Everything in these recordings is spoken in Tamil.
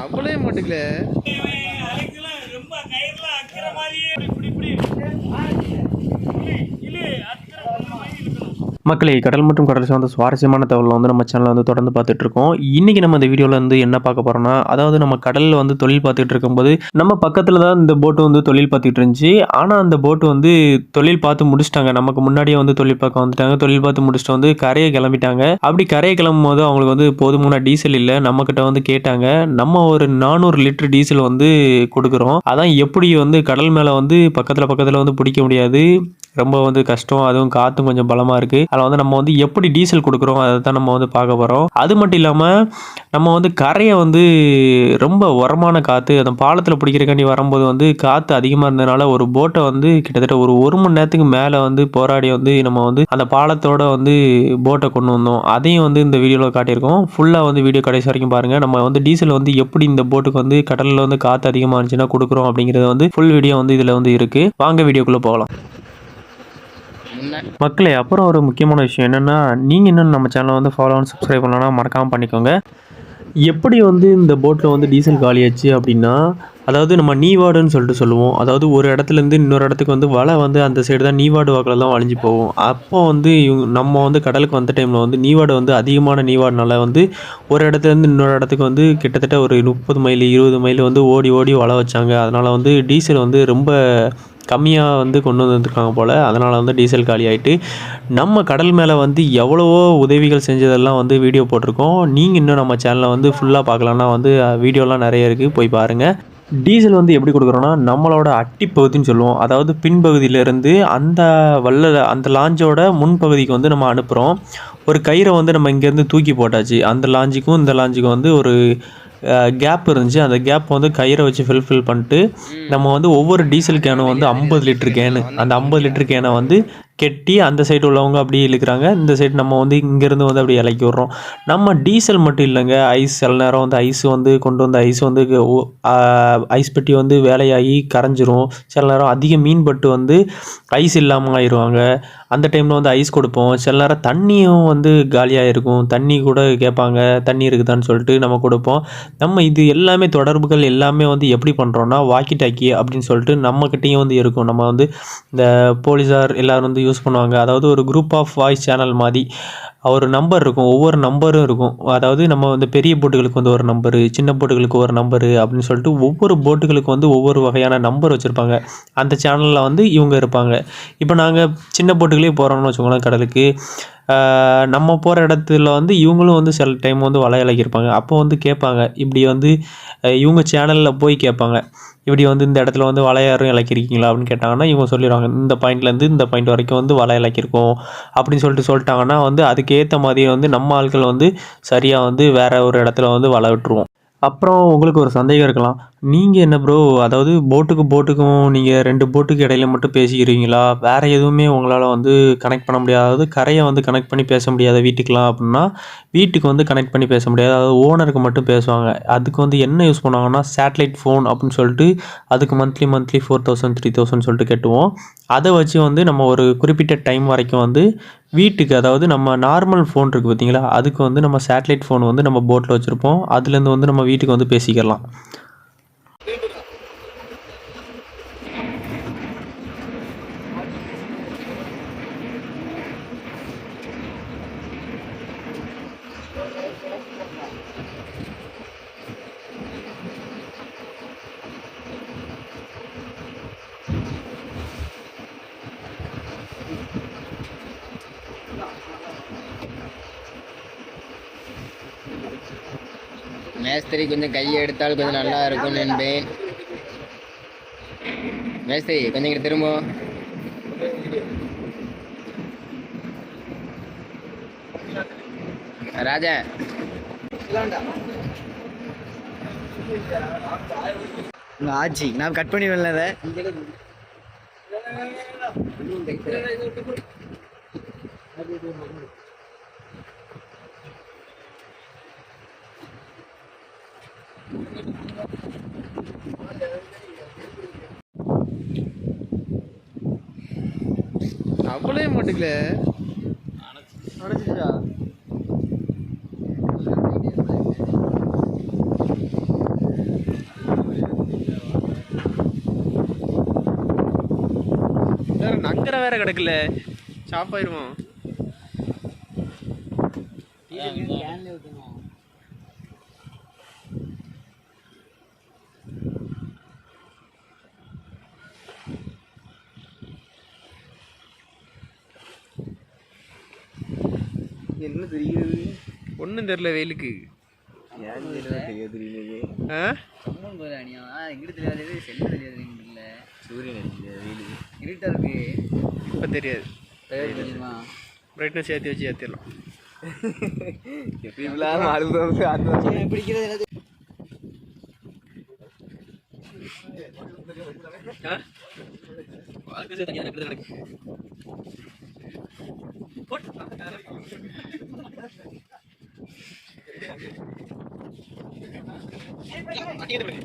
அவ்வளோ மாட்டுக்கல ரொம்ப கயிறுலாம் அக்கிற மாதிரியே இப்படி இப்படி இப்படி இழு அக்கிற மாதிரி இழுக்கணும் மக்களே கடல் மற்றும் கடல் சார்ந்த சுவாரஸ்யமான தகவலில் வந்து நம்ம சேனலில் வந்து தொடர்ந்து பார்த்துட்டு இருக்கோம் இன்றைக்கி நம்ம இந்த வீடியோவில் வந்து என்ன பார்க்க போகிறோம்னா அதாவது நம்ம கடலில் வந்து தொழில் பார்த்துட்டு இருக்கும்போது நம்ம பக்கத்தில் தான் இந்த போட்டு வந்து தொழில் பார்த்துட்டு இருந்துச்சு. ஆனால் அந்த போட்டு வந்து தொழில் பார்த்து முடிச்சிட்டாங்க. நமக்கு முன்னாடியே வந்து தொழில் பார்க்க வந்துட்டாங்க. தொழில் பார்த்து முடிச்சுட்டு வந்து கரையை கிளம்பிட்டாங்க. அப்படி கரையை கிளம்பும் போது அவங்களுக்கு வந்து போதுமான டீசல் இல்லை. நம்மக்கிட்ட வந்து கேட்டாங்க. நம்ம ஒரு நானூறு லிட்டர் டீசல் வந்து கொடுக்குறோம். அதான் எப்படி வந்து கடல் மேலே வந்து பக்கத்தில் பக்கத்தில் வந்து பிடிக்க முடியாது. ரொம்ப வந்து கஷ்டம் அதுவும் காற்றும் கொஞ்சம் பலமாக இருக்குது அதில் வந்து நம்ம வந்து எப்படி டீசல் கொடுக்குறோம் அதை தான் நம்ம வந்து பார்க்க போகிறோம் அது மட்டும் இல்லாமல் நம்ம வந்து கரையை வந்து ரொம்ப உரமான காற்று அந்த பாலத்தில் பிடிக்கிறக்காண்டி வரும்போது வந்து காற்று அதிகமாக இருந்ததுனால ஒரு போட்டை வந்து கிட்டத்தட்ட ஒரு ஒரு மணி நேரத்துக்கு மேலே வந்து போராடி வந்து நம்ம வந்து அந்த பாலத்தோட வந்து போட்டை கொண்டு வந்தோம். அதையும் வந்து இந்த வீடியோவில் காட்டியிருக்கோம். ஃபுல்லாக வந்து வீடியோ கடைசி வரைக்கும் பாருங்கள் நம்ம வந்து டீசல் வந்து எப்படி இந்த போட்டுக்கு வந்து கடலில் வந்து காற்று அதிகமாக இருந்துச்சுன்னா கொடுக்குறோம் அப்படிங்கிறது வந்து ஃபுல் வீடியோ வந்து இதில் வந்து இருக்குது வாங்க வீடியோக்குள்ளே போகலாம். மக்களே அப்புறம் ஒரு முக்கியமான விஷயம் என்னென்னா நீங்கள் இன்னும் நம்ம சேனலை வந்து ஃபாலோ அண்ட் சப்ஸ்கிரைப் பண்ணலன்னா மறக்காமல் பண்ணிக்கோங்க. எப்படி வந்து இந்த போட்டில் வந்து டீசல் காலியாச்சு அப்படின்னா அதாவது நம்ம நீவாடுன்னு சொல்லிட்டு சொல்லுவோம். அதாவது ஒரு இடத்துலேருந்து இன்னொரு இடத்துக்கு வந்து வலை வந்து அந்த சைடு தான் நீவாடு வாக்கில் தான் வளைஞ்சு போகும். அப்போ வந்து இவங்க நம்ம வந்து கடலுக்கு வந்த டைமில் வந்து நீவாடு வந்து அதிகமான நீவாடுனால வந்து ஒரு இடத்துலேருந்து இன்னொரு இடத்துக்கு வந்து கிட்டத்தட்ட ஒரு முப்பது மைல் இருபது மைல் வந்து ஓடி ஓடி வலை வச்சாங்க. அதனால் வந்து டீசல் வந்து ரொம்ப கம்மியாக வந்து கொண்டு வந்துருக்காங்க போல். அதனால் வந்து டீசல் காலி ஆகிட்டு நம்ம கடல் மேலே வந்து எவ்வளவோ உதவிகள் செஞ்சதெல்லாம் வந்து வீடியோ போட்டிருக்கோம். நீங்கள் இன்னும் நம்ம சேனலை வந்து ஃபுல்லாக பார்க்கலான்னா வந்து வீடியோலாம் நிறைய இருக்குது போய் பாருங்கள் டீசல் வந்து எப்படி கொடுக்குறோன்னா நம்மளோட அட்டிப்பகுதின்னு சொல்லுவோம். அதாவது பின்பகுதியிலேருந்து அந்த வல்ல அந்த லாஞ்சோட முன்பகுதிக்கு வந்து நம்ம அனுப்புகிறோம் ஒரு கயிறை வந்து நம்ம இங்கேருந்து தூக்கி போட்டாச்சு. அந்த லாஞ்சுக்கும் இந்த லாஞ்சுக்கும் வந்து ஒரு கேப் இருந்துச்சு. அந்த கேப் வந்து கயிறை வச்சு ஃபில் ஃபில் பண்ணிட்டு நம்ம வந்து ஒவ்வொரு டீசல் கேனும் வந்து ஐம்பது லிட்டர் கேனு அந்த ஐம்பது லிட்டர் கேனை வந்து கெட்டி அந்த சைடு உள்ளவங்க அப்படியே இழுக்கிறாங்க. இந்த சைடு நம்ம வந்து இங்கேருந்து வந்து அப்படியே இலக்கி விட்றோம். நம்ம டீசல் மட்டும் இல்லைங்க. ஐஸ் சில நேரம் வந்து ஐஸ் வந்து கொண்டு வந்த ஐஸ் வந்து ஐஸ் பெட்டி வந்து வேலையாகி கரைஞ்சிரும். சில நேரம் அதிக மீன் பட்டு வந்து ஐஸ் இல்லாமல் ஆயிடுவாங்க அந்த டைமில் வந்து ஐஸ் கொடுப்போம். சில நேரம் தண்ணியும் வந்து காலியாக இருக்கும். தண்ணி கூட கேட்பாங்க. தண்ணி இருக்குதான்னு சொல்லிட்டு நம்ம கொடுப்போம். நம்ம இது எல்லாமே தொடர்புகள் எல்லாமே வந்து எப்படி பண்ணுறோன்னா வாக்கி டாக்கி அப்படின்னு சொல்லிட்டு நம்மக்கிட்டேயும் வந்து இருக்கும். நம்ம வந்து இந்த போலீஸார் எல்லோரும் வந்து யூஸ் பண்ணுவாங்க. அதாவது ஒரு குரூப் ஆஃப் வாய்ஸ் சேனல் மாதிரி. ஒரு நம்பர் இருக்கும். ஒவ்வொரு நம்பரும் இருக்கும். அதாவது நம்ம வந்து பெரிய போட்டுகளுக்கு வந்து ஒரு நம்பரு சின்ன போட்டுகளுக்கு ஒரு நம்பரு அப்படின்னு சொல்லிட்டு ஒவ்வொரு போட்டுகளுக்கு வந்து ஒவ்வொரு வகையான நம்பர் வச்சுருப்பாங்க. அந்த சேனலில் வந்து இவங்க இருப்பாங்க. இப்போ நாங்கள் சின்ன போட்டுகளே போகிறோம்னு வச்சுக்கோங்களேன் கடலுக்கு. நம்ம போகிற இடத்துல வந்து இவங்களும் வந்து சில டைம் வந்து வலை இலக்கியிருப்பாங்க அப்போ வந்து கேட்பாங்க இப்படி வந்து இவங்க சேனலில் போய் கேட்பாங்க. இப்படி வந்து இந்த இடத்துல வந்து வலை யாரும் இலக்கிருக்கீங்களா அப்படின்னு கேட்டாங்கன்னா இவங்க சொல்லிடுவாங்க இந்த பாயிண்ட்லேருந்து இந்த பாயிண்ட் வரைக்கும் வந்து வலை இலக்கியிருக்கோம் அப்படின்னு சொல்லிட்டு சொல்லிட்டாங்கன்னா வந்து அதுக்கேற்ற மாதிரி வந்து நம்ம ஆட்கள் வந்து சரியாக வந்து வேறு ஒரு இடத்துல வந்து வலை விட்டுருவோம். அப்புறம் உங்களுக்கு ஒரு சந்தேகம் இருக்கலாம். நீங்கள் என்ன ப்ரோ அதாவது போட்டுக்கு போட்டுக்கும் நீங்கள் ரெண்டு போட்டுக்கு இடையில மட்டும் பேசிக்கிறீங்களா? வேறு எதுவுமே உங்களால் வந்து கனெக்ட் பண்ண முடியாது. அதாவது கரையை வந்து கனெக்ட் பண்ணி பேச முடியாத வீட்டுக்கெலாம் அப்படின்னா வீட்டுக்கு வந்து கனெக்ட் பண்ணி பேச முடியாது. அதாவது ஓனருக்கு மட்டும் பேசுவாங்க. அதுக்கு வந்து என்ன யூஸ் பண்ணுவாங்கன்னா சேட்டலைட் ஃபோன் அப்படின்னு சொல்லிட்டு அதுக்கு monthly monthly four thousand three thousand சொல்லிட்டு கட்டுவோம். அதை வச்சு வந்து நம்ம ஒரு குறிப்பிட்ட டைம் வரைக்கும் வந்து வீட்டுக்கு அதாவது நம்ம நார்மல் ஃபோன் இருக்குது பார்த்தீங்களா அதுக்கு வந்து நம்ம சேட்டலைட் ஃபோன் வந்து நம்ம போட்டில் வச்சுருப்போம். அதுலேருந்து வந்து நம்ம வீட்டுக்கு வந்து பேசிக்கலாம். மேஸ்திரி கொஞ்சம் கையை எடுத்தால் கொஞ்சம் நல்லா இருக்கும் என்பேன் மேஸ்திரி கொஞ்சம் இங்கே திரும்ப. ராஜா. ஆச்சி நான் கட் பண்ணி வரல அதை. அவ்வளே மாட்டுக்கல. அடைச்சிச்சா வேற நக்கரை வேற கிடக்கல. சாப்பாயிருவோம் என்ன தெரியுது ஒன்றும் தெரில வெயிலுக்கு இப்போ தெரியாது. தெரியுமா? பிரைட்னஸ் ஏற்றி வச்சு ஏற்றிடலாம் எப்படி இப்படிலாம் அழுது அந்த பிடிக்கிறது என்னது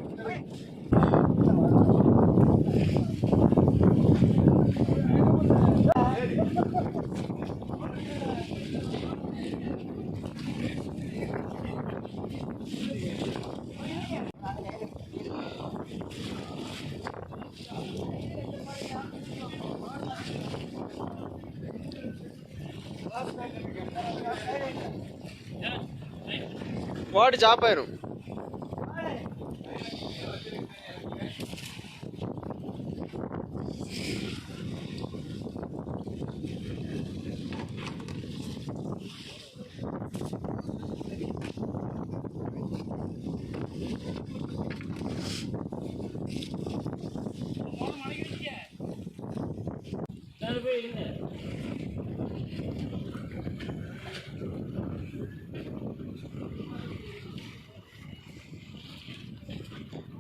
வாடி சாப் ஆயிரும்.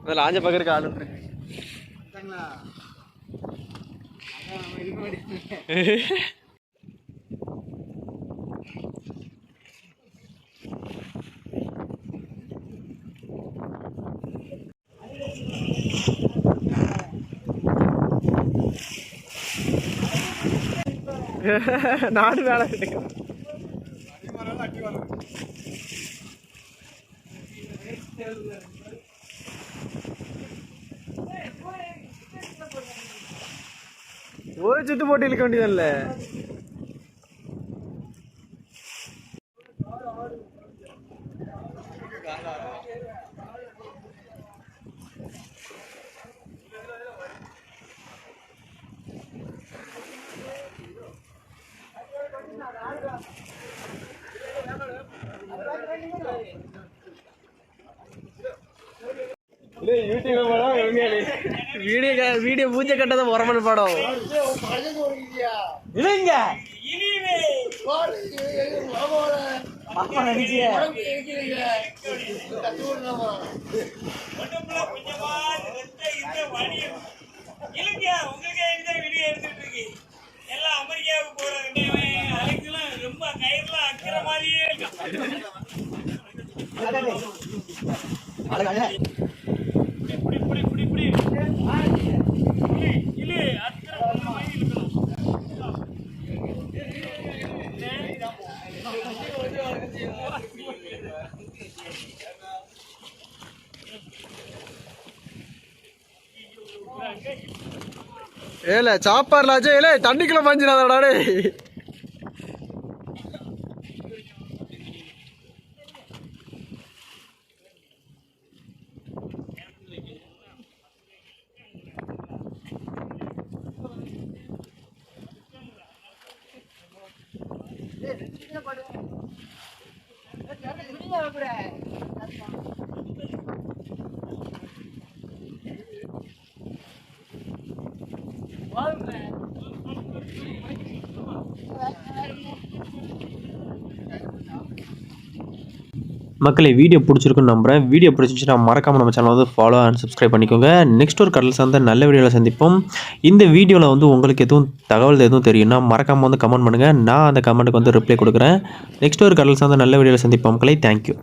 அதில் ஆஞ்ச பக்கருக்கு ஆள் உண்டு. நாடு வேலை ஒரு சுத்து போட்டு இழுக்க வேண்டியதில்ல. வீடியோ வீடியோ பூஜை கட்டதை உரமண படம் இல்லைங்க உங்களுக்கு இந்த வீடியோ எடுத்துட்டு இருக்கு எல்லாம் அமெரிக்காவுக்கு போறாங்க அலைக்கெல்லாம் ரொம்ப கயிறுலாம் அக்கிற மாதிரியே இருக்கான் புடி இப்படி புடி இப்படி ஏல சாப்பாடுல ஏல தண்ணிக்குள்ள பஞ்சிடாதடா டேய். விடுங்க கூட மக்களை வீடியோ பிடிச்சிருக்குன்னு நம்புறேன். வீடியோ பிடிச்சிச்சுன்னா மறக்காமல் நம்ம சேனல் வந்து ஃபாலோ அண்ட் சப்ஸ்கிரைப் பண்ணிக்கோங்க. நெக்ஸ்ட் ஒரு கடல் சார்ந்த நல்ல வீடியோவில் சந்திப்போம். இந்த வீடியோவில் வந்து உங்களுக்கு எதுவும் தகவல் எதுவும் தெரியும்னா மறக்காமல் வந்து கமெண்ட் பண்ணுங்கள் நான் அந்த கமெண்ட்டுக்கு வந்து ரிப்ளை கொடுக்குறேன். நெக்ஸ்ட் ஒரு கடல் சார்ந்த நல்ல வீடியோவில் சந்திப்போம். மக்களை தேங்க்யூ